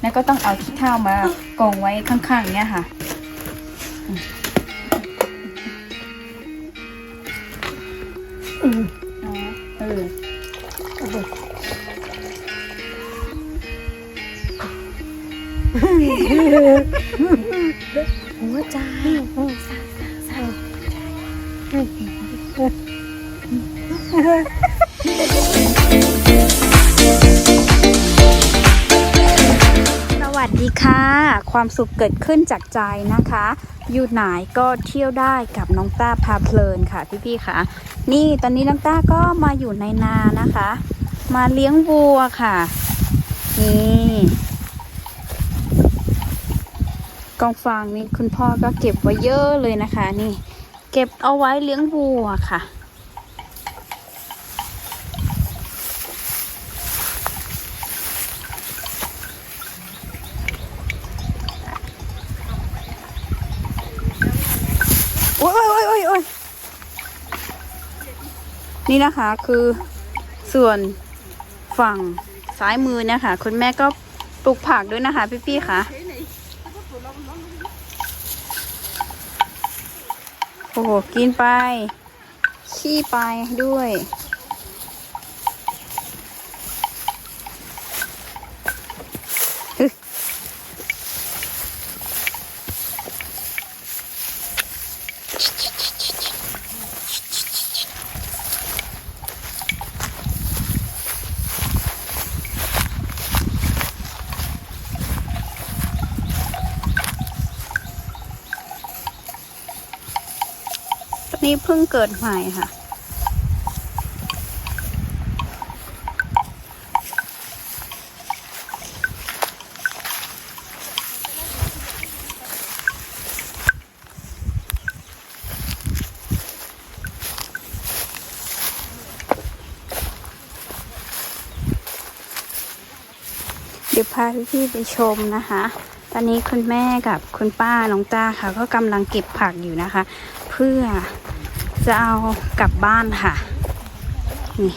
แล้วก็ต้องเอาขี้เถ้ามากองไว้ข้างๆเนี้ยค่ะอ๋อเออหัวใจส ความสุขเกิดขึ้นจากใจนะคะ อยู่ไหนก็เที่ยวได้กับน้องต้าพาเพลินค่ะพี่ๆค่ะ นี่ตอนนี้น้องต้าก็มาอยู่ในนานะคะ มาเลี้ยงวัวค่ะ นี่กองฟางนี่คุณพ่อก็เก็บไว้เยอะเลยนะคะ นี่ เก็บเอาไว้เลี้ยงวัวค่ะ โอ้ยโอ้ยโอ้ยโอ้ย นี่นะคะคือส่วนฝั่งซ้ายมือเนะคะคุณแม่ก็ปลูกผักด้วยนะคะ พี่ๆค่ะโอ้โหกินไป ขี้ไปด้วย นนี้เพิ่งเกิดใหม่ค่ะ เดี๋ยวพาพี่ไปชมนะคะตอนนี้คุณแม่กับคุณป้าน้องต้าค่ะ ก็กำลังเก็บผักอยู่นะคะ เพื่อ จะเอากลับบ้านค่ะ นี่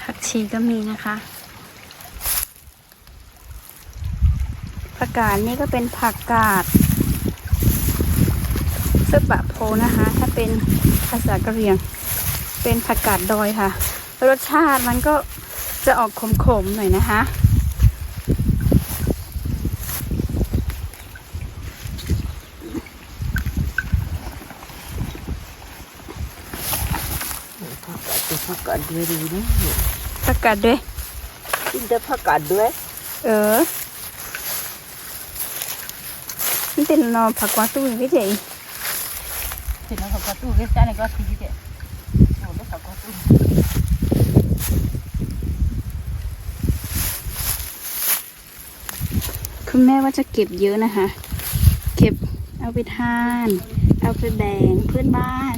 ผักชีก็มีนะคะผักกาดนี่ก็เป็นผักกาด เสื้อปะโพนะคะ ถ้าเป็นภาษากะเหรี่ยง เป็นผักกาดดอยค่ะ รสชาติมันก็จะออกขมๆหน่อยนะคะตัวผักกาดด้วยดีนะผักกาดด้วยกินแต่ผักกาดด้วย เออนี่เป็นนอผักกวางตุ้งพี่เจ๋เห็นแล้วผักกาดตู้เวสต์นี่ก็ทีเดีย วโอ้แล้วผักกาดตู้คุณแม่ว่าจะเก็บเยอะนะคะ เก็บเอาไปทาน เอาไปแบ่งเพื่อนบ้าน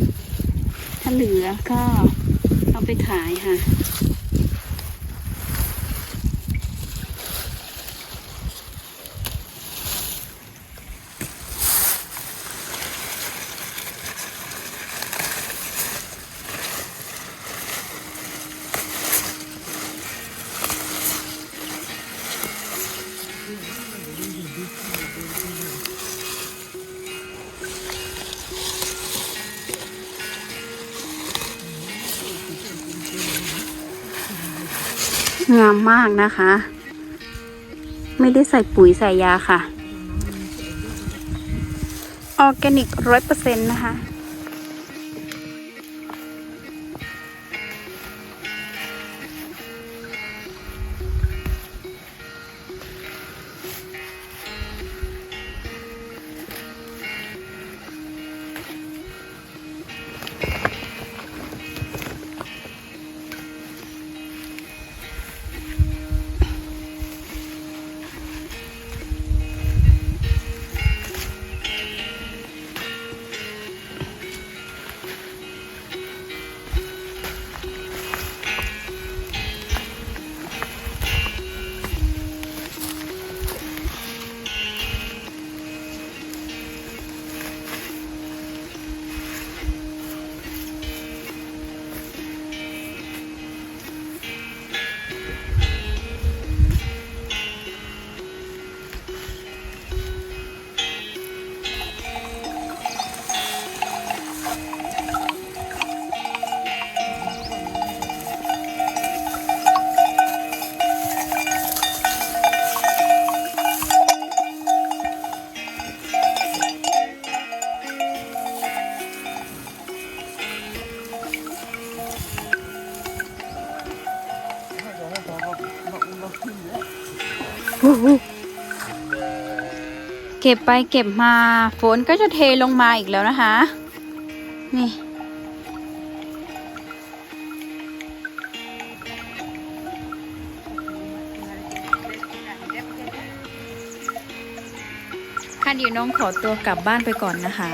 ถ้าเหลือก็เอาไปขายค่ะ งามมากนะคะ ไม่ได้ใส่ปุ๋ยใส่ยาค่ะ ออร์แกนิกร้อยเปอร์เซ็นต์นะคะ เก็บไปเก็บมาฝนก็จะเทลงมาอีกแล้วนะคะ นี่ ค่ะเดี๋ยวน้องขอตัวกลับบ้านไปก่อนนะคะ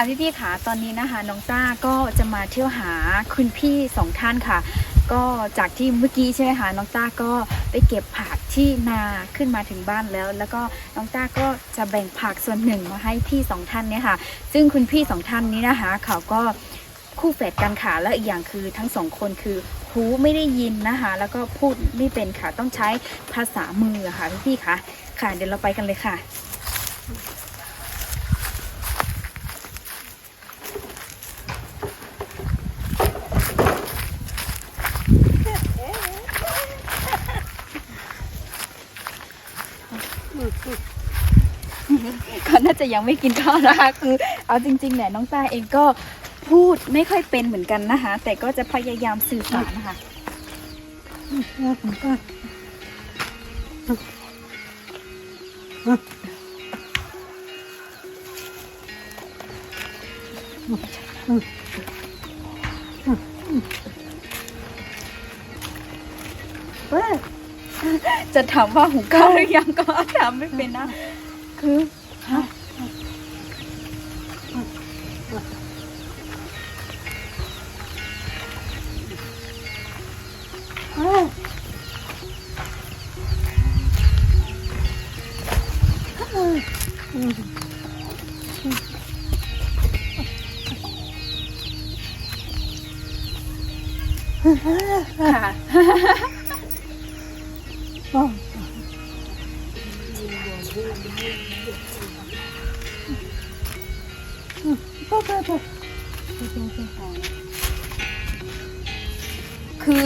ค่ะพี่ๆค่ะตอนนี้นะคะน้องต้าก็จะมาเที่ยวหาคุณพี่สองท่านค่ะ ก็จากที่เมื่อกี้ใช่ไหมคะน้องต้าก็ไปเก็บผักที่นาขึ้นมาถึงบ้านแล้ว แล้วก็น้องต้าก็จะแบ่งผักส่วนหนึ่งมาให้พี่สองท่านเนี่ยค่ะ ซึ่งคุณพี่สองท่านนี้นะคะเขาก็คู่แฝดกันค่ะและอีกอย่างคือทั้งสองคนคือหูไม่ได้ยินนะคะ แล้วก็พูดไม่เป็นค่ะต้องใช้ภาษามือค่ะพี่ๆค่ะค่ะเดี๋ยวเราไปกันเลยค่ะ ก็ น่าจะยังไม่กินข้าวนะคะ คือเอาจริงๆเนี่ยน้องต้าเองก็พูดไม่ค่อยเป็นเหมือนกันนะคะ แต่ก็จะพยายามสื่อสารนะคะจะถามว่าหุงข้าวหรือยังก็ถามไม่เป็นนะ คือ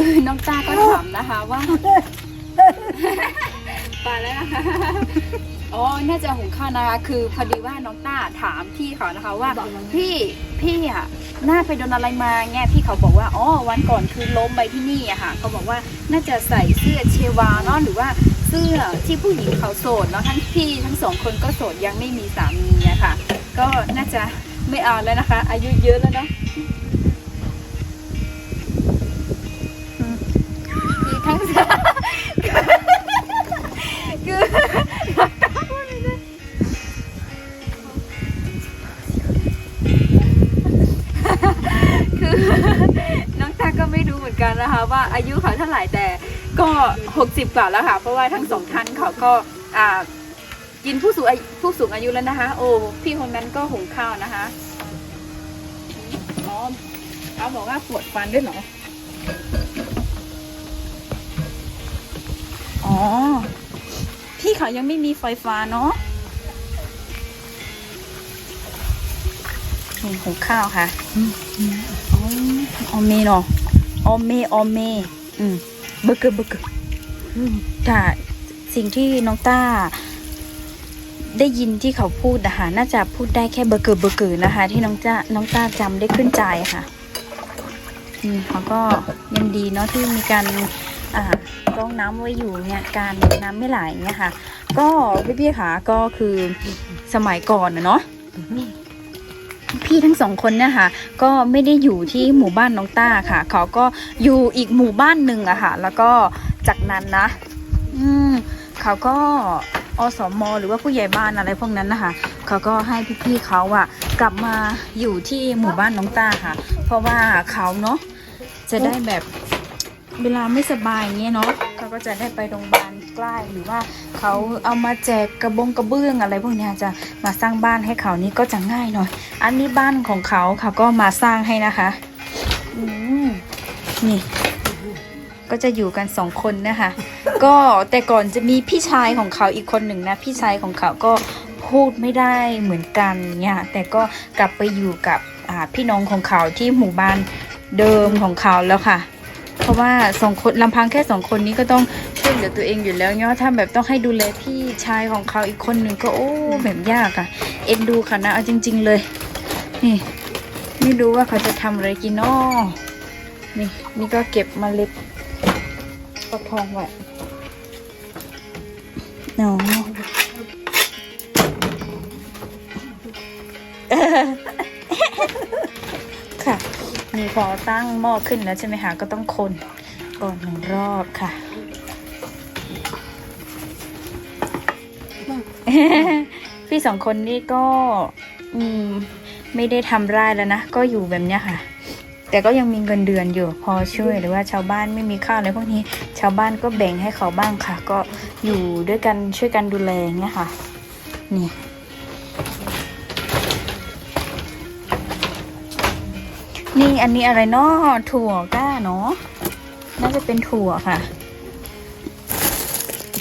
คือน้องจ้าก็ถามนะคะว่าไปแล้วนะคะอ๋อ น่าจะหุงข้าวนะคะ คือพอดีว่าน้องต้าถามพี่เขานะคะว่าพี่พี่อะหน้าไปโดนอะไรมาไงพี่เขาบอกว่า อ๋อ วันก่อนคือล้มไปที่นี่อะค่ะ เขาบอกว่าน่าจะใส่เสื้อเชวาเนาะหรือว่าเสื้อที่ผู้หญิงเขาโสดเนาะทั้งพี่ทั้งสองคนก็โสดยังไม่มีสามีอะค่ะ ก็น่าจะไม่เอาแล้วนะคะ อายุเยอะแล้วเนาะ คือทั้งคือคือ น้องตาก็ไม่รู้เหมือนกันนะคะ ว่าอายุเขาเท่าไหร่แต่ก็หกสิบกว่าแล้วค่ะ เพราะว่าทั้งสองท่านเขาก็อ่ากินผู้สูงอายุผู้สูงอายุแล้วนะคะ โอ้พี่คนนั้นก็หุงข้าวนะคะอ๋อเขาบอกว่าปวดฟันด้วยเหรอ อ๋อ พี่เขายังไม่มีไฟฟ้าเนาะนี่หุงข้าวค่ะอออเมเนาะอเมอเม อืมเบอร์เกอร์เบอร์เกอร์แต่สิ่งที่น้องต้าได้ยินที่เขาพูดนะคะน่าจะพูดได้แค่เบอร์เกอร์เบอร์เกอร์นะคะ ที่น้องจ้าน้องต้าจำได้ขึ้นใจค่ะ อืมเขาก็ยังดีเนาะที่มีการ อ่ารองน้ำไว้อยู่เนี่ยการน้ำไม่ไหลเนี่ยค่ะ ก็พี่ๆค่ะก็คือสมัยก่อนนะเนาะพี่ทั้งสองคนเนี่ยค่ะ ก็ไม่ได้อยู่ที่หมู่บ้านน้องต้าค่ะ เขาก็อยู่อีกหมู่บ้านหนึ่งอะค่ะ แล้วก็จากนั้นนะ อืมเขาก็อสมหรือว่าผู้ใหญ่บ้านอะไรพวกนั้นนะคะเขาก็ให้พี่ๆเขาอะกลับมาอยู่ที่หมู่บ้านน้องต้าค่ะ เพราะว่าเขาเนาะจะได้แบบ เวลาไม่สบายอย่างเงี้ยเนาะเขาก็จะได้ไปโรงพยาบาลใกล้หรือว่าเขาเอามาแจกกระบงกระเบื้องอะไรพวกเนี้ยจะมาสร้างบ้านให้เขานี่ก็จะง่ายหน่อย อันนี้บ้านของเขาเขาก็มาสร้างให้นะคะอืมนี่ ก็จะอยู่กันสองคนนะคะ ก็แต่ก่อนจะมีพี่ชายของเขาอีกคนหนึ่งนะ พี่ชายของเขาก็พูดไม่ได้เหมือนกันเนี่ยแต่ก็กลับไปอยู่กับพี่น้องของเขาที่หมู่บ้านเดิมของเขาแล้วค่ะ เพราะว่าสองคนลำพังแค่สองคนนี้ก็ต้องช่วยเหลือตัวเองอยู่แล้วเนาะถ้าแบบต้องให้ดูแลพี่ชายของเขาอีกคนหนึ่งก็โอ้แบบยากอะเอ็นดูค่ะนะเอาจริง ๆ เลย นี่ไม่รู้ว่าเขาจะทำอะไรกินนาะนี่นี่ก็เก็บมเมล็ดฟักทองไว้เนาะค่ะ นี่พอตั้งหม้อขึ้นแล้วใช่ไหมคะก็ต้องคนก่อนหนึ่งรอบค่ะ พี่สองคนนี่ก็อืมไม่ได้ทำไร่แล้วนะ ก็อยู่แบบเนี้ยค่ะ แต่ก็ยังมีเงินเดือนอยู่พอช่วยหรือว่าชาวบ้านไม่มีข้าวอะไรพวกนี้ ชาวบ้านก็แบ่งให้เขาบ้างค่ะ ก็อยู่ด้วยกันช่วยกันดูแลอย่างเงี้ยค่ะ นี่ นี่อันนี้อะไรเนาะถั่วก้าเนาะน่าจะเป็นถั่วค่ะ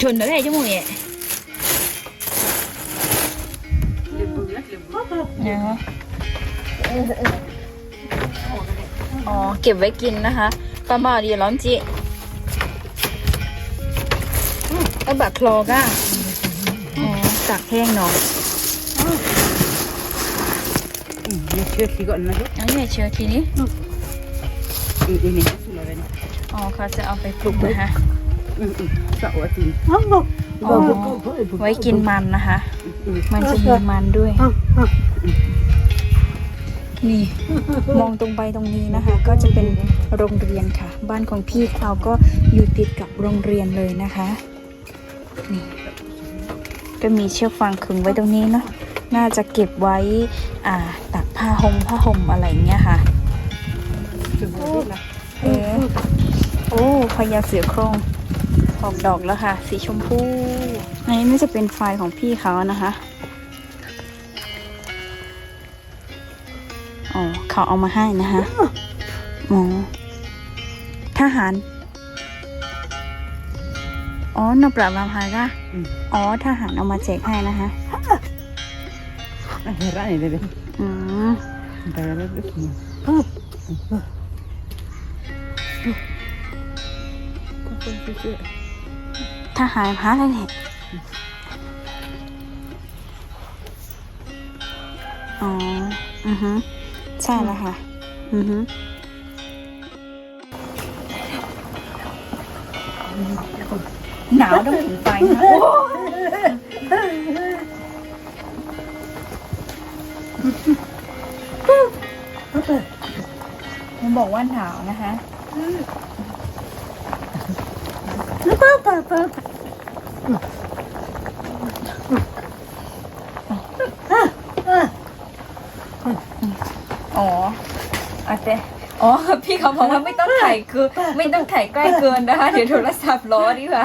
ถั่วอะไรจมูกเนี่ยเนะอ๋อ เก็บไว้กินนะคะประมาณเดีร้อนจีเออบักคลอก้าอ๋อตักแห้งเนาะ เชื่อขี้ก่อนนะจ๊ะเอาเนี่ยเชื้อทีนี้อีอีนี่สุดเลยนะอ๋อเขาจะเอาไปปลูกนะคะอืมอืมสะอวดจริงอ๋อ ไว้กินมันนะคะอืมมันจะมีมันด้วย นี่ มองตรงไปตรงนี้นะคะ ก็จะเป็นโรงเรียนค่ะ บ้านของพี่เขาก็อยู่ติดกับโรงเรียนเลยนะคะ นี่ ก็มีเชือกฟางขึงไว้ตรงนี้เนาะ น่าจะเก็บไว้อ่าตักผ้าห่มผ้าห่มอะไรอย่างเงี้ยค่ะสุดยอดนะเออโอ้พญาเสือโครงออกดอกแล้วค่ะ สีชมพูอันนี้น่าจะเป็นไฟล์ของพี่เขานะคะอ๋อเขาเอามาให้นะคะอ๋อทหารอ๋อนปราบมาพายก็อืมอ๋อทหารเอามาแจกให้นะคะ ถ้านไหนเลยเลยอืมแต่แล้วก็ขี้ทหารพาอะไรเนี่ยอ๋อ อือฮึใช่แล้วค่ะ อือฮึหนาวต้องถึงไฟนะ มันบอกว่าหนาวนะคะอ๋ออาเจอ๋อ พี่เขาบอกว่าไม่ต้องถ่ายคือไม่ต้องถ่ายใกล้เกินนะคะ เดี๋ยวโทรศัพท์ล้อดีกว่า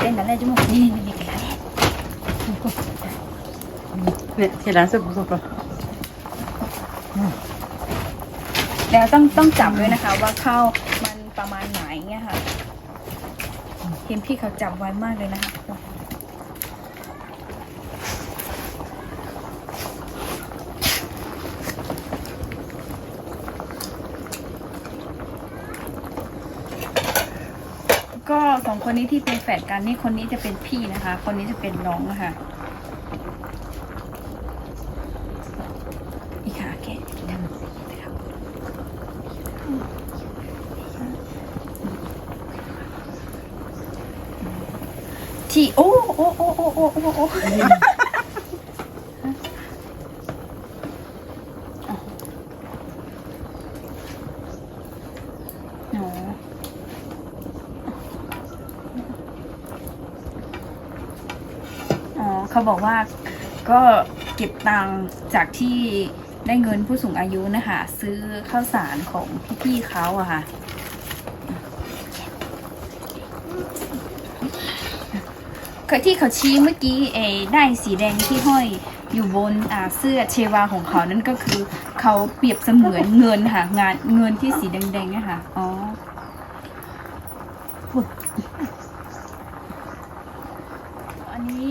เต้นกันเลยจมูกนี่นี่กันเลยเนี่ยเห็นร้านสุกสุดปะแล้วต้องต้องจับด้วยนะคะ ว่าข้าวมันประมาณไหนเงี้ยค่ะเห็นพี่เขาจับไว้มากเลยนะคะก็สอง คนนี้ที่เป็นแฝดกันนี่คนนี้จะเป็นพี่นะคะ คนนี้จะเป็นน้องนะคะอีกค่ะแกะดำสีนะคะที่โอ้โอ้โอ้โอ้โอ้โอ้อ๋อเขา บอกว่าก็เก็บตังจากที่ได้เงินผู้สูงอายุนะคะซื้อข้าวสารของพี่ๆเขาอะค่ะคที่เขาชี้เมื่อกี้เอได้สีแดงที่ห้อยอยู่บนเสื้อเชวาของเขานั่นก็คือเขาเปรียบเสมือนเงินค่ะงานเงินที่สีแดงๆนี่ค่ะอ๋ออันนี้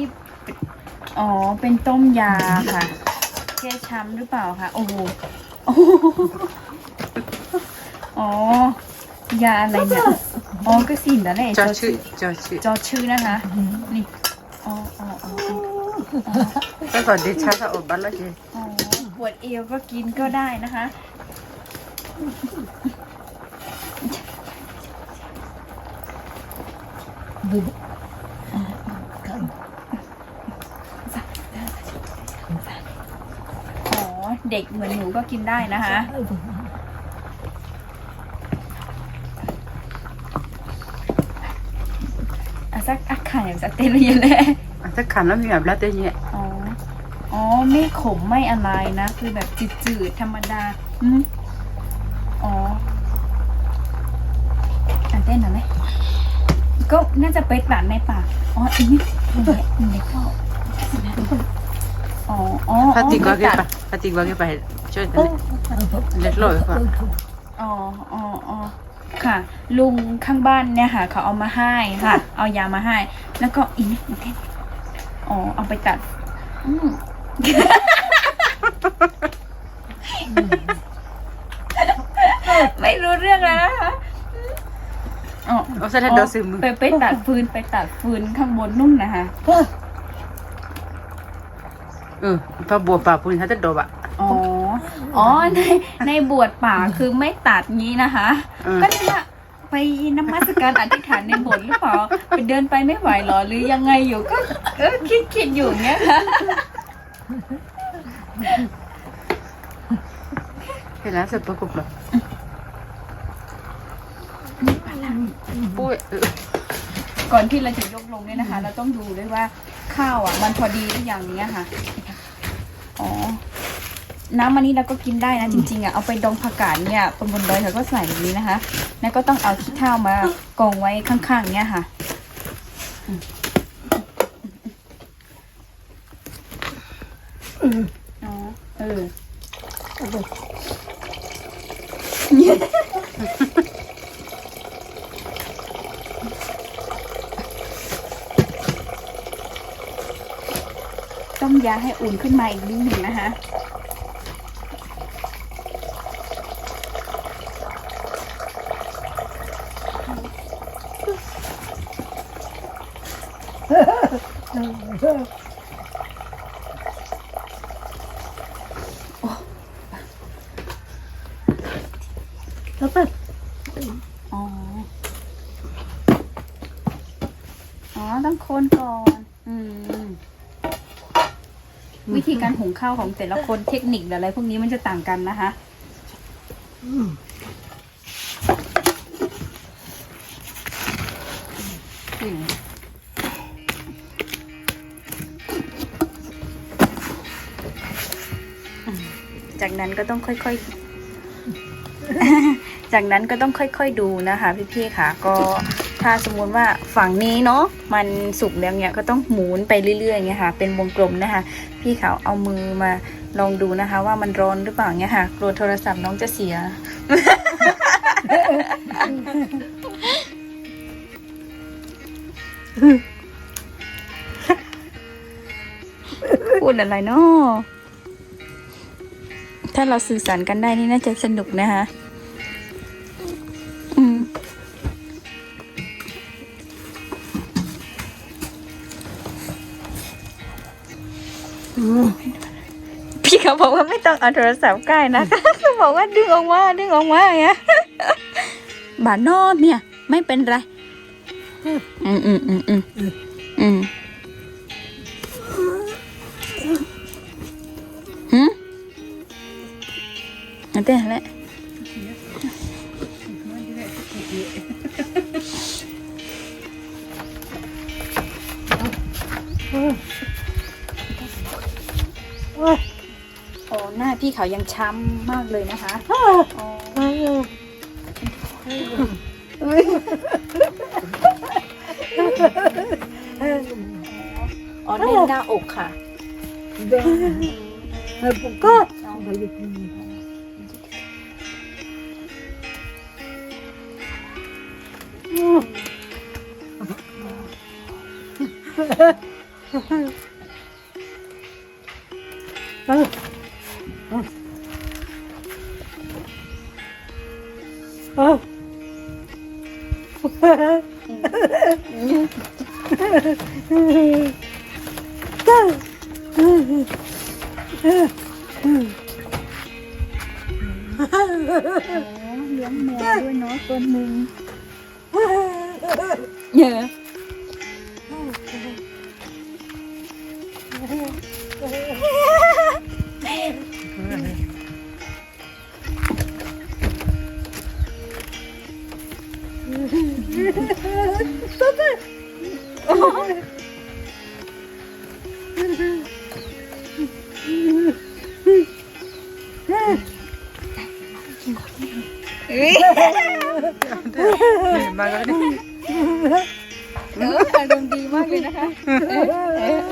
อ๋อ เป็นต้มยาค่ะ แก้ช้ำหรือเปล่าคะ โอ้โหโอ้โหอ๋อ ยาอะไรเนี่ย อ๋อ ก็สินนั่นแหละจอชื่อจอชื่อจอชื่อนะคะ นี่ อ๋ออ๋ออ๋อแล้วก็ดิฉันก็อดบ้านแล้วจีอ๋อปวดเอวก็กินก็ได้นะคะอ๋อ เด็กเหมือนหนูก็กินได้นะคะ อะสักอะไข่สักเตลยเลยถ้าขันแล้วมีแบบแล้วแต่เนี่ยอ๋อ อ๋อ ไม่ขมไม่อะไรนะ คือแบบจืดๆ ธรรมดา อืมอ๋อ อันเต้นหน่อยไหมก็น่าจะไปตัดในปาก อ๋ออันนี้เด็กเด็กเข้า อ๋ออ๋อพาติกว่าไปแกตัดไปพาติกว่าแกไปช่วยกันเล็ดลอยค่ะอ๋ออ๋ออ๋อค่ะ ลุงข้างบ้านเนี่ยค่ะ เขาเอามาให้ค่ะ เอายามาให้ แล้วก็อีกนิดเต้นอ๋อเอาไปตัด อืมไม่รู้เรื่องแล้วนะคะอ๋อโอ้แสดงเดาซึมมือไปไปตัดฟืนไปตัดฟืนข้างบนนุ่นนะคะ เออพอบัวป่าพูนเขาจะโดบอะ อ๋อ อ๋อ ในในบวชป่าคือไม่ตัดงี้นะคะ เออ ก็นี่แหละไปนมัสการอธิษฐานในโบสถ์หรือเปล่าไปเดินไปไม่ไหวเหรอหรือยังไงอยู่ก็เออคิดคิดอยู่เนี้ยค่ะเห็นแล้วเสร็จประกบเลยปุ้ยเออก่อนที่เราจะยกลงเนี่ยนะคะ เราต้องดูด้วยว่าข้าวอะ มันพอดีหรือยังเนี้ยค่ะ อ๋อ น้ำมันนี้เราก็กินได้นะจริงๆอะเอาไปดองผักกาดเนี่ยบนบนดอยเขาก็ใส่แบบนี้นะคะ แล้วก็ต้องเอาขี้เถ้ามากองไว้ข้างๆเนี่ยค่ะอ๋อเออ ยาให้อุ่นขึ้นมาอีกนิดหนึ่งนะคะอ๋อ อ๋อ ต้องคนก่อน อืม วิธีการหุงข้าวของแต่ละคนเทคนิคอะไรพวกนี้มันจะต่างกันนะคะจากนั้นก็ต้องค่อยๆ จากนั้นก็ต้องค่อยๆดูนะคะ พี่ๆค่ะก็ ถ้าสมมุติว่าฝั่งนี้เนาะมันสุกแล้วเนี่ยก็ต้องหมุนไปเรื่อยๆเงี้ยค่ะ เป็นวงกลมนะคะ พี่เขาเอามือมาลองดูนะคะ ว่ามันร้อนหรือเปล่าเงี้ยค่ะ กลัวโทรศัพท์น้องจะเสีย พูดอะไรเนาะถ้าเราสื่อสารกันได้นี่น่าจะสนุกนะคะ บอกว่าไม่ต้องเอาโทรศัพท์ใกล้นะคะบอกว่าดึงออกมาดึงออกมาอย่างเงี้ยบาดนอดเนี่ย ไม่เป็นไร อืมอืมอืมอืมอืมหืมอันเต้นแหละโอ้หน้า พี่เขายังช้ำมากเลยนะคะอ๋ออ๋อแน่นหน้าอกค่ะก็ เลี้ยงแมวด้วยเนาะตัวหนึ่งเยอะ มาแล้วนี่เอออารมณ์ดีมากเลยนะคะเออ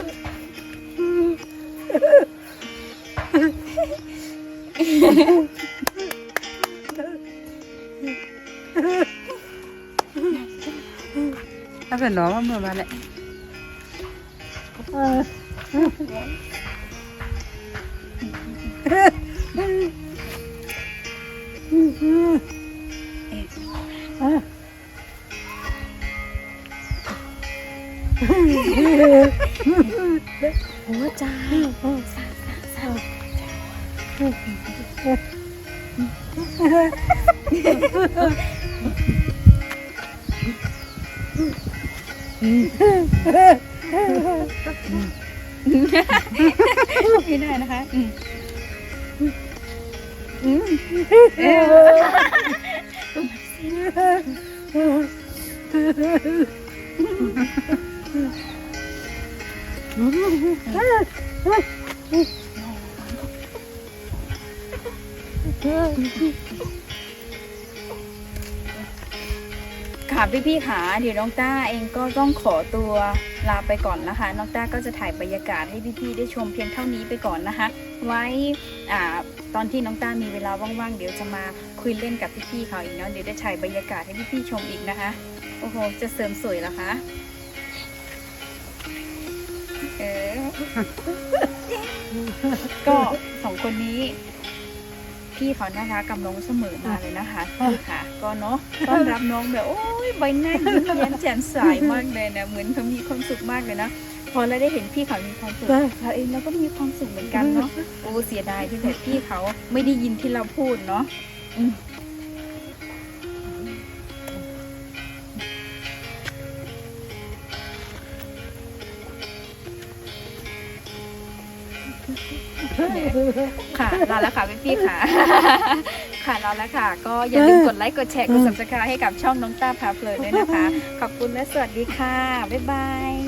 ถ้าเป็นน้องมาเมื่อมาแหละ หัวใจไม่ได้นะคะอืมอืมเออ ค่ะพี่ๆค่ะเดี๋ยวน้องต้าเองก็ต้องขอตัวลาไปก่อนนะคะ น้องต้าก็จะถ่ายบรรยากาศให้พี่ๆได้ชมเพียงเท่านี้ไปก่อนนะคะ ไว้อ่าตอนที่น้องต้ามีเวลาว่างๆเดี๋ยวจะมาคุยเล่นกับพี่ๆเขาอีกเนาะเดี๋ยวได้ถ่ายบรรยากาศให้พี่ๆชมอีกนะคะ โอ้โห จะเสริมสวยเหรอคะ เออ ก็สองคนนี้ พี่เขาน่ารักกับน้องเสมอมาเลยนะคะพี่ค่ะ ก็เนาะต้อนรับน้องแบบโอ้ยใบหน้ายิ้มแย้มแจ่มใสมากเลยนะเหมือนเขามีความสุขมากเลยนะพอเราได้เห็นพี่เขามีความสุขเราเองเราก็มีความสุขเหมือนกันเนาะโอ้เสียดายที่แต่พี่เขาไม่ได้ยินที่เราพูดเนาะ ค่ะลาแล้วค่ะพี่พี่ๆค่ะ ค่ะลาแล้วค่ะ ก็อย่าลืมกดไลค์กดแชร์กด subscribe ให้กับช่องน้องต้าพาเพลินด้วยนะคะ ขอบคุณและสวัสดีค่ะ บ๊ายบาย